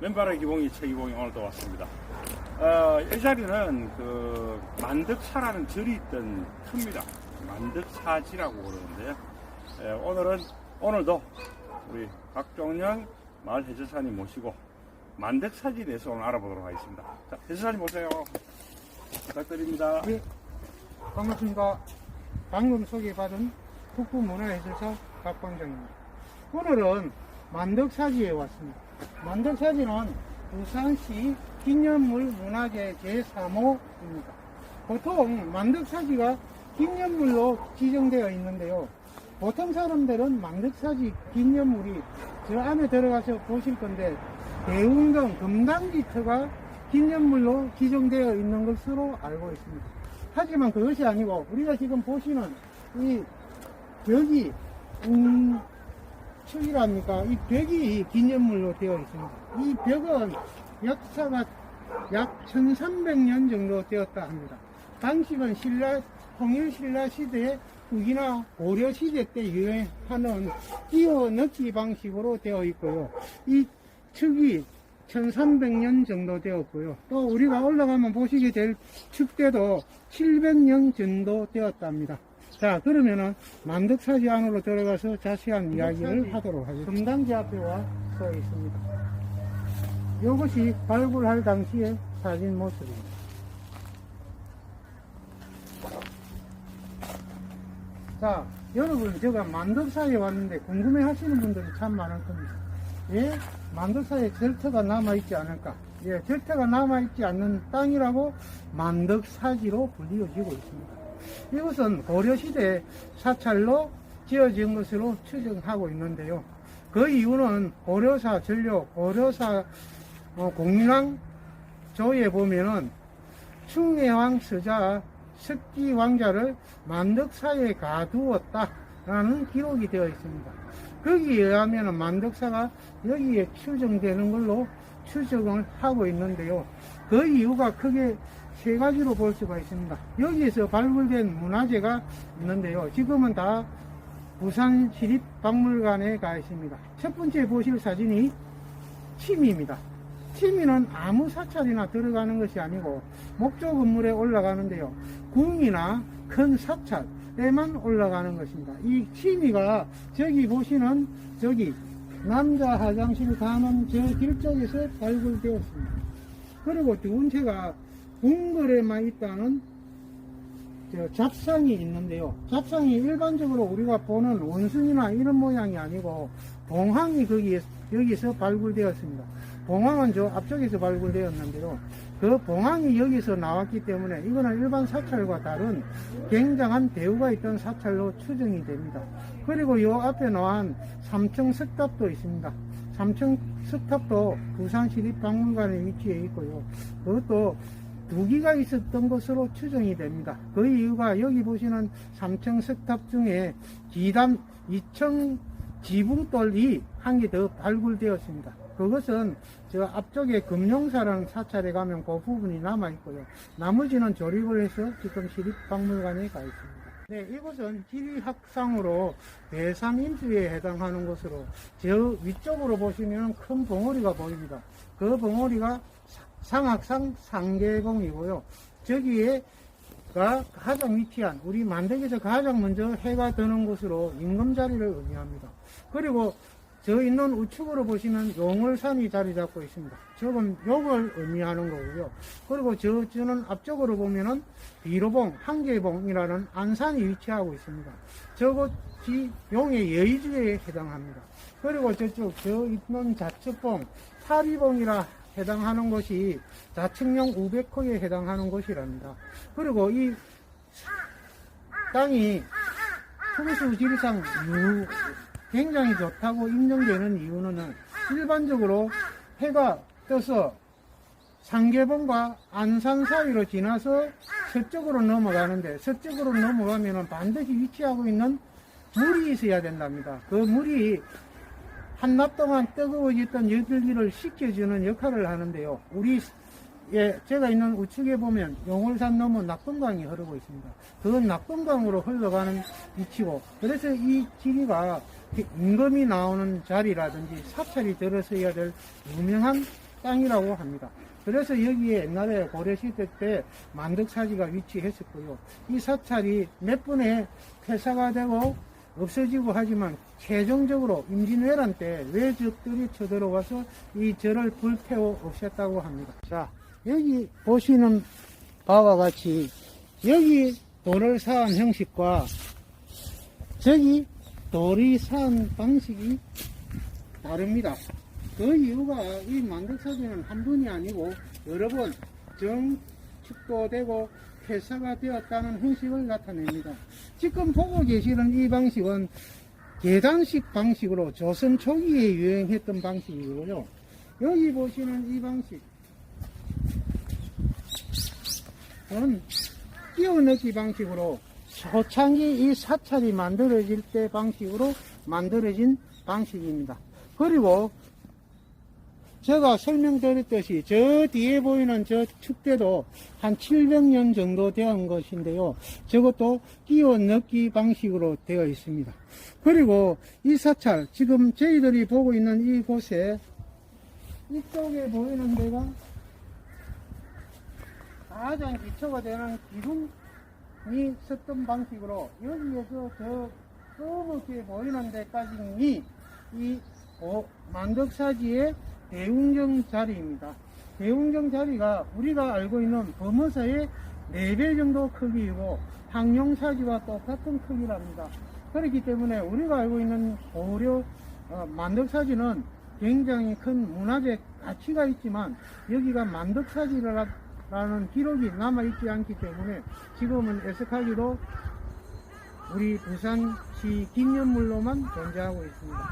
맨발의 기봉이 최기봉이 오늘도 왔습니다. 어, 이 자리는 그 만덕사라는 절이 있던 큽니다. 만덕사지라고 그러는데요. 예, 오늘은 오늘도 우리 박종영 마을 해설사님 모시고 만덕사지에 대해서 오늘 알아보도록 하겠습니다. 자, 해설사님 오세요. 부탁드립니다. 네, 반갑습니다. 방금 소개받은 북부문화예술사 박광정입니다. 오늘은 만덕사지에 왔습니다. 만덕사지는 부산시 기념물 문화재 제3호입니다. 보통 만덕사지가 기념물로 지정되어 있는데요. 보통 사람들은 만덕사지 기념물이 저 안에 들어가서 보실 건데 대웅동 금당지터가 기념물로 지정되어 있는 것으로 알고 있습니다. 하지만 그것이 아니고 우리가 지금 보시는 이 벽이 음, 축이랍니까? 이 벽이 기념물로 되어 있습니다. 이 벽은 역사가 약 1300년 정도 되었다 합니다. 당시는 신라, 통일신라 시대에 후기나 고려 시대 때 유행하는 끼어 넣기 방식으로 되어 있고요. 이 축이 1300년 정도 되었고요. 또 우리가 올라가면 보시게 될 축대도 700년 정도 되었답니다. 자, 그러면은 만덕사지 안으로 들어가서 자세한 이야기를 하도록 하겠습니다. 금당지 앞에 와 서 있습니다. 이것이 발굴할 당시의 사진 모습입니다. 자, 여러분, 제가 만덕사에 왔는데 궁금해 하시는 분들이 참 많을 겁니다. 왜 만덕사에 절터가 남아있지 않을까? 예, 절터가 남아있지 않는 땅이라고 만덕사지로 불리워지고 있습니다. 이것은 고려시대 사찰로 지어진 것으로 추정하고 있는데요. 그 이유는 고려사 전료, 고려사 어, 공인왕 조에 보면은 충내왕 서자 석기 왕자를 만덕사에 가두었다라는 기록이 되어 있습니다. 거기에 의하면 만덕사가 여기에 추정되는 걸로 추정을 하고 있는데요. 그 이유가 크게 세 가지로 볼 수가 있습니다. 여기에서 발굴된 문화재가 있는데요. 지금은 다 부산 시립박물관에 가 있습니다. 첫 번째 보실 사진이 침입니다. 침이는 아무 사찰이나 들어가는 것이 아니고 목조 건물에 올라가는데요. 궁이나 큰 사찰 에만 올라가는 것입니다. 이 침이가 저기 보시는 저기 남자 화장실 가는 저 길쪽에서 발굴되었습니다. 그리고 두 번째가 궁궐에만 있다는 저 잡상이 있는데요. 잡상이 일반적으로 우리가 보는 원숭이나 이런 모양이 아니고 봉황이 거기에 여기서 발굴되었습니다. 봉황은 저 앞쪽에서 발굴되었는데요. 그 봉황이 여기서 나왔기 때문에 이거는 일반 사찰과 다른 굉장한 대우가 있던 사찰로 추정이 됩니다. 그리고 요 앞에 나온 삼층 석탑도 있습니다. 삼층 석탑도 부산시립박물관에 위치해 있고요. 그것도 두 기가 있었던 것으로 추정이 됩니다. 그 이유가 여기 보시는 삼층 석탑 중에 기담 2층 지붕돌이 한 개 더 발굴되었습니다. 그것은 저 앞쪽에 금룡사라는 사찰에 가면 그 부분이 남아 있고요. 나머지는 조립을 해서 지금 시립박물관에 가 있습니다. 네, 이곳은 지리학상으로 대삼인수에 해당하는 곳으로 저 위쪽으로 보시면 큰 봉우리가 보입니다. 그 봉우리가 상악상 상계봉이고요. 저기에가 가장 위치한 우리 만덕에서 가장 먼저 해가 드는 곳으로 임금자리를 의미합니다. 그리고 저 있는 우측으로 보시면 용월산이 자리 잡고 있습니다. 저건 욕을 의미하는 거고요. 그리고 저, 저는 앞쪽으로 보면은 비로봉, 한계봉이라는 안산이 위치하고 있습니다. 저곳이 용의 여의주에 해당합니다. 그리고 저쪽, 저 있는 좌측봉, 사리봉이라 해당하는 것이 좌측령 500호에 해당하는 곳이랍니다. 그리고 이 땅이 풍수 지리상 유, 굉장히 좋다고 인정되는 이유는 일반적으로 해가 떠서 상계봉과 안산 사이로 지나서 서쪽으로 넘어가는데 서쪽으로 넘어가면 반드시 위치하고 있는 물이 있어야 된답니다. 그 물이 한낮 동안 뜨거워졌던 여들기를 식혀주는 역할을 하는데요. 우리 예, 제가 있는 우측에 보면 용월산 넘어 낙동강이 흐르고 있습니다. 그 낙동강으로 흘러가는 위치고, 그래서 이 길이가 임금이 나오는 자리라든지 사찰이 들어서야 될 유명한 땅이라고 합니다. 그래서 여기에 옛날에 고려시대 때 만덕사지가 위치했었고요. 이 사찰이 몇 번에 폐사가 되고 없어지고 하지만 최종적으로 임진왜란 때 외적들이 쳐들어와서 이 절을 불태워 없앴다고 합니다. 자, 여기 보시는 바와 같이 여기 돌을 쌓은 형식과 저기 돌이 쌓은 방식이 다릅니다. 그 이유가 이 만덕사지는 한 번이 아니고 여러 번 정축도되고 폐사가 되었다는 형식을 나타냅니다. 지금 보고 계시는 이 방식은 계단식 방식으로 조선 초기에 유행했던 방식이고요. 여기 보시는 이 방식 은 끼워 넣기 방식으로 초창기 이 사찰이 만들어질 때 방식으로 만들어진 방식입니다. 그리고 제가 설명드렸듯이 저 뒤에 보이는 저 축대도 한 700년 정도 된 것인데요. 저것도 끼워 넣기 방식으로 되어 있습니다. 그리고 이 사찰, 지금 저희들이 보고 있는 이곳에 이쪽에 보이는 데가 가장 기초가 되는 기둥이 썼던 방식으로 여기에서 저 까맣게 보이는 데까지 이 어, 만덕사지의 대웅정 자리입니다. 대웅정 자리가 우리가 알고 있는 범어사의 4배 정도 크기이고 항룡사지와 똑같은 크기랍니다. 그렇기 때문에 우리가 알고 있는 고려 어, 만덕사지는 굉장히 큰 문화적 가치가 있지만 여기가 만덕사지 라는 기록이 남아있지 않기 때문에 지금은 애석하기로 우리 부산시 기념물로만 존재하고 있습니다.